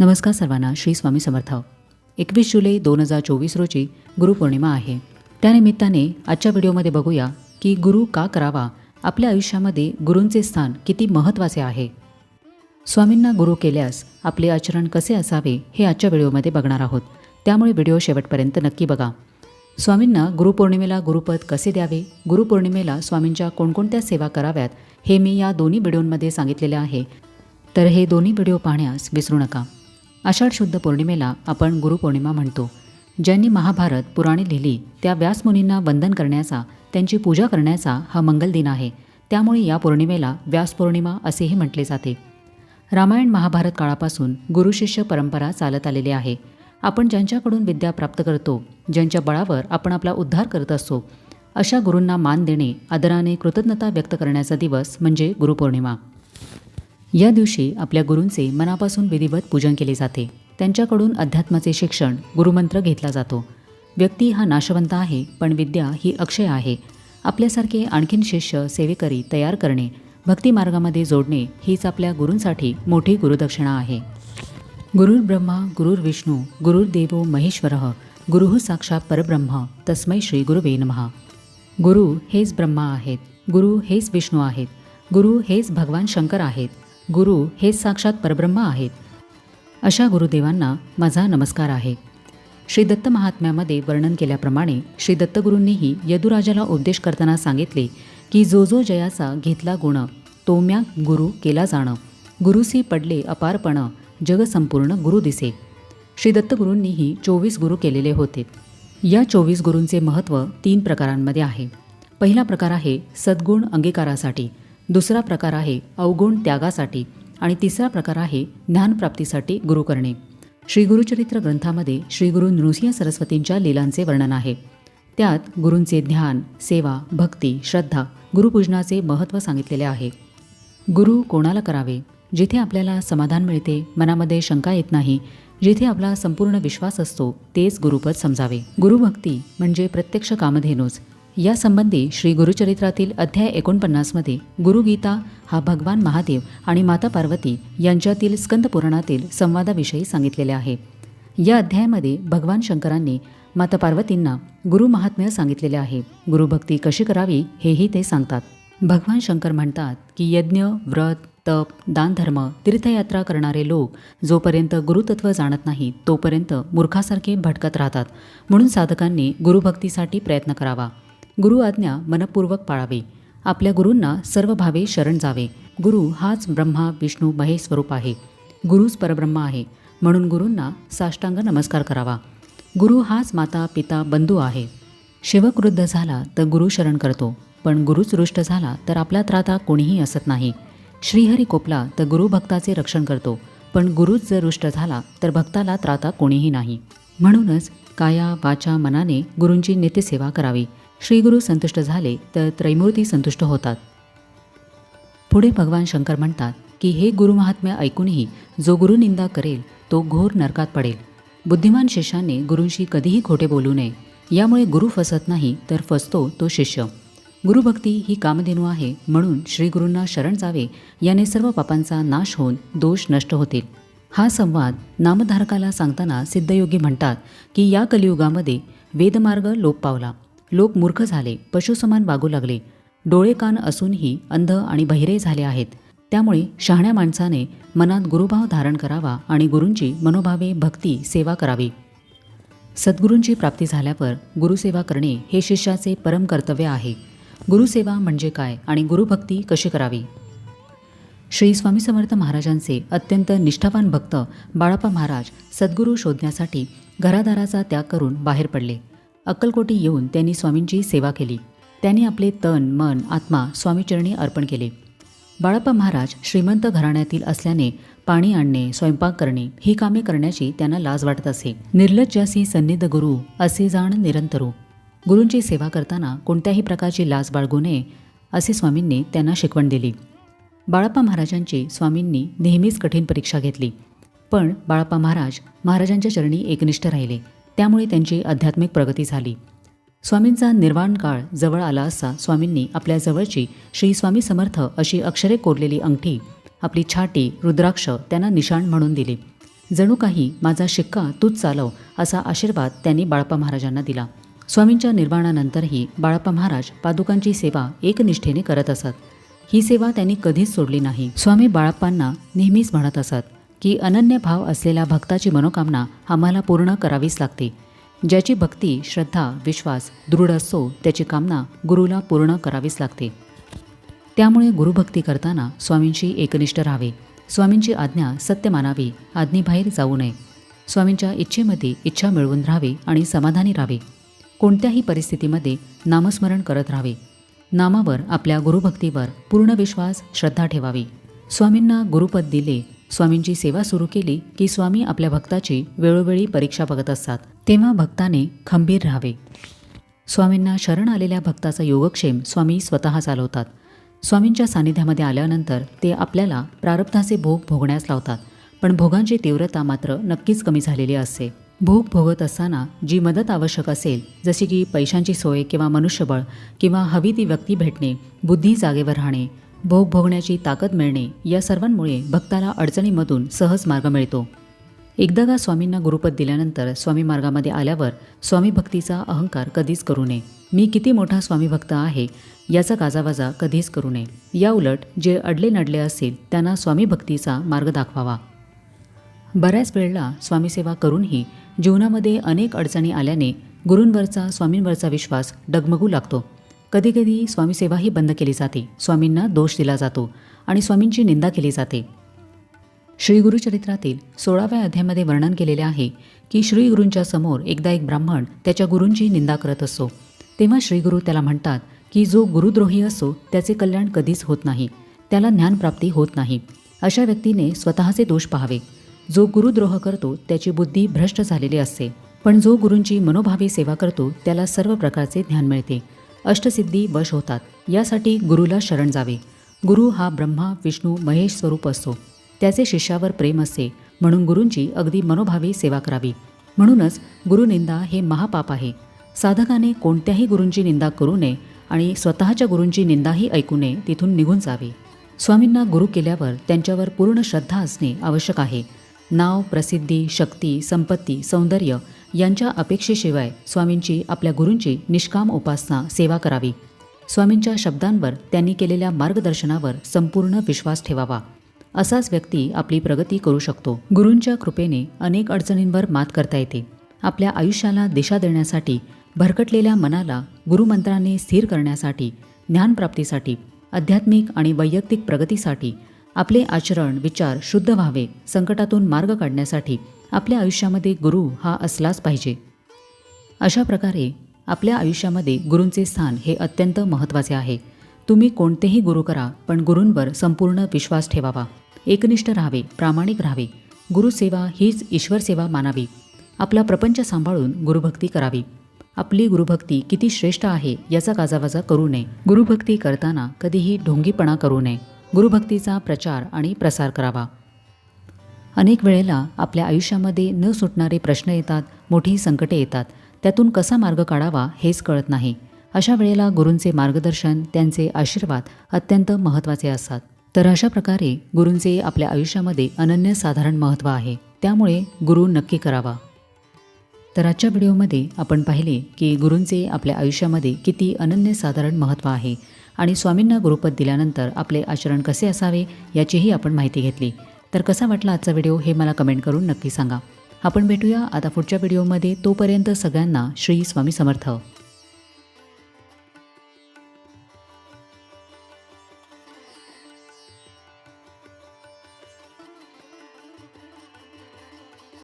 नमस्कार सर्वांना श्री स्वामी समर्थ. एकवीस जुलै दोन हजार चोवीस रोजी गुरुपौर्णिमा आहे. त्यानिमित्ताने आजच्या व्हिडिओमध्ये बघूया की गुरु का करावा? आपल्या आयुष्यामध्ये गुरूंचे स्थान किती महत्त्वाचे आहे? स्वामींना गुरु केल्यास आपले आचरण कसे असावे हे आजच्या व्हिडिओमध्ये बघणार आहोत. त्यामुळे व्हिडिओ शेवटपर्यंत नक्की बघा. स्वामींना गुरुपौर्णिमेला गुरुपद कसे द्यावे? गुरुपौर्णिमेला स्वामींच्या कोणकोणत्या सेवा कराव्यात? हे मी या दोन्ही व्हिडिओंमध्ये सांगितलेले आहे. तर हे दोन्ही व्हिडिओ पाहण्यास विसरू नका. आषाढ शुद्ध पौर्णिमेला आपण गुरुपौर्णिमा म्हणतो. ज्यांनी महाभारत पुराणे लिहिली त्या व्यासमुनींना वंदन करण्याचा त्यांची पूजा करण्याचा हा मंगल दिन आहे. त्यामुळे या पौर्णिमेला व्यासपौर्णिमा असेही म्हटले जाते. रामायण महाभारत काळापासून गुरुशिष्य परंपरा चालत आलेली आहे. आपण ज्यांच्याकडून विद्या प्राप्त करतो ज्यांच्या बळावर आपण आपला उद्धार करत असतो अशा गुरूंना मान देणे आदराने कृतज्ञता व्यक्त करण्याचा दिवस म्हणजे गुरुपौर्णिमा. या दिवशी आपल्या गुरूंचे मनापासून विधिवत पूजन केले जाते. त्यांच्याकडून अध्यात्माचे शिक्षण गुरुमंत्र घेतला जातो. व्यक्ती हा नाशवंत आहे पण विद्या ही अक्षय आहे. आपल्यासारखे आणखीन शिष्य सेवेकरी तयार करणे भक्तिमार्गामध्ये जोडणे हीच आपल्या गुरूंसाठी मोठी गुरुदक्षिणा आहे. गुरुर ब्रह्मा गुरुर विष्णू गुरुर्देवो महेश्वर गुरुः साक्षात परब्रह्म तस्मै श्री गुरुवे नमहा गुरु हेच ब्रह्मा आहेत गुरु हेच विष्णू आहेत गुरु हेच भगवान शंकर आहेत. गुरु हेच साक्षात परब्रह्म आहेत. अशा गुरुदेवांना माझा नमस्कार आहे. श्री दत्त महात्म्यामध्ये वर्णन केल्याप्रमाणे श्री दत्तगुरूंनीही यदुराजाला उपदेश करताना सांगितले की जो जो जयाचा घेतला गुण तो म्या गुरु केला जाणं. गुरुसी पडले अपारपण जग संपूर्ण गुरु दिसे. श्री दत्तगुरूंनीही चोवीस गुरु केलेले होते. या चोवीस गुरूंचे महत्त्व तीन प्रकारांमध्ये आहे. पहिला प्रकार आहे सद्गुण अंगीकारासाठी. दुसरा प्रकार आहे अवगुण त्यागासाठी आणि तिसरा प्रकार आहे ज्ञानप्राप्तीसाठी गुरु करणे. श्री गुरुचरित्र ग्रंथामध्ये श्री गुरु नृसिंह सरस्वतींच्या लीलांचे वर्णन आहे. त्यात गुरूंचे ध्यान सेवा भक्ती श्रद्धा गुरुपूजनाचे महत्त्व सांगितलेले आहे. गुरु कोणाला करावे? जिथे आपल्याला समाधान मिळते मनामध्ये शंका येत नाही जिथे आपला संपूर्ण विश्वास असतो तेच गुरुपद समजावे. गुरुभक्ती म्हणजे प्रत्यक्ष कामधेनूच. यासंबंधी श्री गुरुचरित्रातील अध्याय एकोणपन्नासमध्ये गुरुगीता हा भगवान महादेव आणि माता पार्वती यांच्यातील स्कंदपुराणातील संवादाविषयी सांगितलेले आहे. या अध्यायामध्ये भगवान शंकरांनी माता पार्वतींना गुरु महात्म्य सांगितलेले आहे. गुरुभक्ती कशी करावी हेही ते सांगतात. भगवान शंकर म्हणतात की यज्ञ व्रत तप दानधर्म तीर्थयात्रा करणारे लोक जोपर्यंत गुरुतत्व जाणत नाही तोपर्यंत मूर्खासारखे भटकत राहतात. म्हणून साधकांनी गुरुभक्तीसाठी प्रयत्न करावा. गुरु आज्ञा मनपूर्वक पाळावी. आपल्या गुरूंना सर्व भावे शरण जावे. गुरु हाच ब्रह्मा विष्णू महेश स्वरूप आहे. गुरुच परब्रह्म आहे. म्हणून गुरूंना साष्टांग नमस्कार करावा. गुरु हाच माता पिता बंधू आहे. सेवक वृद्ध झाला तर गुरु शरण करतो. पण गुरुच रुष्ट झाला तर आपला त्राता कोणीही असत नाही. श्रीहरी कोपला तर गुरु भक्ताचे रक्षण करतो. पण गुरुच जर रुष्ट झाला तर भक्ताला त्राता कोणीही नाही. म्हणूनच काया वाचा मनाने गुरूंची नित्यसेवा करावी. श्रीगुरू संतुष्ट झाले तर त्रैमूर्ती संतुष्ट होतात. पुढे भगवान शंकर म्हणतात की हे गुरुमहात्म्य ऐकूनही जो गुरुनिंदा करेल तो घोर नरकात पडेल. बुद्धिमान शिष्याने गुरूंशी कधीही खोटे बोलू नये. यामुळे गुरु फसत नाही तर फसतो तो शिष्य. गुरुभक्ती ही कामधेनू आहे म्हणून श्रीगुरूंना शरण जावे याने सर्व पापांचा नाश होऊन दोष नष्ट होतील. हा संवाद नामधारकाला सांगताना सिद्धयोगी म्हणतात की या कलियुगामध्ये वेदमार्ग लोप पावला. लोक मूर्ख झाले पशुसमान वागू लागले. डोळे कान असूनही अंध आणि बहिरे झाले आहेत. त्यामुळे शहाण्या माणसाने मनात गुरुभाव धारण करावा आणि गुरूंची मनोभावे भक्ती सेवा करावी. सद्गुरूंची प्राप्ती झाल्यावर गुरुसेवा करणे हे शिष्याचे परम कर्तव्य आहे. गुरुसेवा म्हणजे काय आणि गुरुभक्ती कशी करावी? श्री स्वामी समर्थ महाराजांचे अत्यंत निष्ठावान भक्त बाळाप्पा महाराज सद्गुरू शोधण्यासाठी घरादाराचा त्याग करून बाहेर पडले. अक्कलकोटी येऊन त्यांनी स्वामींची सेवा केली. त्यांनी आपले तन मन आत्मा स्वामीचरणी अर्पण केले. बाळाप्पा महाराज श्रीमंत घराण्यातील असल्याने पाणी आणणे स्वयंपाक करणे ही कामे करण्याची त्यांना लाज वाटत असे. निर्लज्जासी सन्निध गुरु असे जाण निरंतरू. गुरूंची सेवा करताना कोणत्याही प्रकारची लाज बाळगू नये असे स्वामींनी त्यांना शिकवण दिली. बाळाप्पा महाराजांची स्वामींनी नेहमीच कठीण परीक्षा घेतली. पण बाळाप्पा महाराज महाराजांच्या चरणी एकनिष्ठ राहिले. त्यामुळे त्यांची आध्यात्मिक प्रगती झाली. स्वामींचा निर्वाण काळ जवळ आला असता स्वामींनी आपल्या जवळची श्री स्वामी समर्थ अशी अक्षरे कोरलेली अंगठी आपली छाटी रुद्राक्ष त्यांना निशाण म्हणून दिली. जणू काही माझा शिक्का तूच चालव असा आशीर्वाद त्यांनी बाळप्पा महाराजांना दिला. स्वामींच्या निर्वाणानंतरही बाळप्पा महाराज पादुकांची सेवा एकनिष्ठेने करत असत. ही सेवा त्यांनी कधीच सोडली नाही. स्वामी बाळप्पांना नेहमीच म्हणत असत की अनन्य भाव असलेल्या भक्ताची मनोकामना आम्हाला पूर्ण करावीच लागते. ज्याची भक्ती श्रद्धा विश्वास दृढ असतो त्याची कामना गुरुला पूर्ण करावीच लागते. त्यामुळे गुरुभक्ती करताना स्वामींशी एकनिष्ठ राहावे. स्वामींची आज्ञा सत्य मानावी आज्ञेबाहेर जाऊ नये. स्वामींच्या इच्छेमध्ये इच्छा मिळवून राहावे आणि समाधानी राहावे. कोणत्याही परिस्थितीमध्ये नामस्मरण करत राहावे. नामावर आपल्या गुरुभक्तीवर पूर्ण विश्वास श्रद्धा ठेवावी. स्वामींना गुरुपद दिले स्वामींची सेवा सुरू केली की स्वामी आपल्या भक्ताची वेळोवेळी परीक्षा बघत असतात. तेव्हा भक्ताने खंबीर राहावे. स्वामींना शरण आलेल्या भक्ताचा योगक्षेम स्वामी स्वतः चालवतात. स्वामींच्या सानिध्यामध्ये आल्यानंतर ते आपल्याला प्रारब्धाचे भोग भोगण्यास लावतात. पण भोगांची तीव्रता मात्र नक्कीच कमी झालेली असते. भोग भोगत असताना जी मदत आवश्यक असेल जशी की पैशांची सोय किंवा मनुष्यबळ किंवा हवी ती व्यक्ती भेटणे बुद्धी जागेवर राहणे भोग भोगण्याची ताकद मिळणे या सर्वांमुळे भक्ताला अडचणीमधून सहज मार्ग मिळतो. एकदा का स्वामींना गुरुपद दिल्यानंतर स्वामी मार्गामध्ये आल्यावर स्वामी भक्तीचा अहंकार कधीच करू नये. मी किती मोठा स्वामी भक्त आहे याचा गाजावाजा कधीच करू नये. या उलट जे अडले नडले असतील त्यांना स्वामी भक्तीचा मार्ग दाखवावा. बऱ्याच वेळेला स्वामीसेवा करूनही जीवनामध्ये अनेक अडचणी आल्याने गुरूंवरचा स्वामींवरचा विश्वास डगमगू लागतो. कधीकधी स्वामीसेवाही बंद केली जाते. स्वामींना दोष दिला जातो आणि स्वामींची निंदा केली जाते. श्रीगुरुचरित्रातील सोळाव्या अध्यायामध्ये वर्णन केलेले आहे की श्रीगुरूंच्या समोर एकदा एक ब्राह्मण त्याच्या गुरूंची निंदा करत असतो तेव्हा श्रीगुरू त्याला म्हणतात की जो गुरुद्रोही असो त्याचे कल्याण कधीच होत नाही. त्याला ज्ञानप्राप्ती होत नाही. अशा व्यक्तीने स्वतःचे दोष पाहावे. जो गुरुद्रोह करतो त्याची बुद्धी भ्रष्ट झालेली असते. पण जो गुरूंची मनोभावी सेवा करतो त्याला सर्व प्रकारचे ज्ञान मिळते. अष्टसिद्धी वश होतात. यासाठी गुरुला शरण जावे. गुरु हा ब्रह्मा विष्णू महेश स्वरूप असतो. त्याचे शिष्यावर प्रेम असते म्हणून गुरूंची अगदी मनोभावी सेवा करावी. म्हणूनच गुरुनिंदा हे महापाप आहे. साधकाने कोणत्याही गुरूंची निंदा करू नये आणि स्वतःच्या गुरूंची निंदाही ऐकू नये तिथून निघून जावे. स्वामींना गुरु केल्यावर त्यांच्यावर पूर्ण श्रद्धा असणे आवश्यक आहे. नाव प्रसिद्धी शक्ती संपत्ती सौंदर्य यांच्या अपेक्षेशिवाय स्वामींची आपल्या गुरूंची निष्काम उपासना सेवा करावी. स्वामींच्या शब्दांवर त्यांनी केलेल्या मार्गदर्शनावर संपूर्ण विश्वास ठेवावा. असाच व्यक्ती आपली प्रगती करू शकतो. गुरूंच्या कृपेने अनेक अडचणींवर मात करता येते. आपल्या आयुष्याला दिशा देण्यासाठी भरकटलेल्या मनाला गुरुमंत्राने स्थिर करण्यासाठी ज्ञानप्राप्तीसाठी आध्यात्मिक आणि वैयक्तिक प्रगतीसाठी आपले आचरण विचार शुद्ध व्हावे संकटातून मार्ग काढण्यासाठी आपल्या आयुष्यामध्ये गुरु हा असलाच पाहिजे. अशा प्रकारे आपल्या आयुष्यामध्ये गुरूंचे स्थान हे अत्यंत महत्त्वाचे आहे. तुम्ही कोणतेही गुरु करा पण गुरूंवर संपूर्ण विश्वास ठेवावा. एकनिष्ठ राहावे प्रामाणिक राहावे. गुरुसेवा हीच ईश्वरसेवा मानावी. आपला प्रपंच सांभाळून गुरुभक्ती करावी. आपली गुरुभक्ती किती श्रेष्ठ आहे याचा गाजावाजा करू नये. गुरुभक्ती करताना कधीही ढोंगीपणा करू नये. गुरुभक्तीचा प्रचार आणि प्रसार करावा. अनेक वेळेला आपल्या आयुष्यामध्ये न सुटणारे प्रश्न येतात मोठी संकटे येतात. त्यातून कसा मार्ग काढावा हेच कळत नाही. अशा वेळेला गुरूंचे मार्गदर्शन त्यांचे आशीर्वाद अत्यंत महत्त्वाचे असतात. तर अशा प्रकारे गुरूंचे आपल्या आयुष्यामध्ये अनन्यसाधारण महत्त्व आहे. त्यामुळे गुरु नक्की करावा. तर आजच्या व्हिडिओमध्ये आपण पाहिले की गुरूंचे आपल्या आयुष्यामध्ये किती अनन्यसाधारण महत्त्व आहे. आणि स्वामींना गुरुपद दिल्यानंतर आपले आचरण कसे असावे याचीही आपण माहिती घेतली. तर कसा वाटला आजचा व्हिडिओ हे मला कमेंट करून नक्की सांगा. आपण भेटूया आता पुढच्या व्हिडिओमध्ये. तोपर्यंत सगळ्यांना श्री स्वामी समर्थ.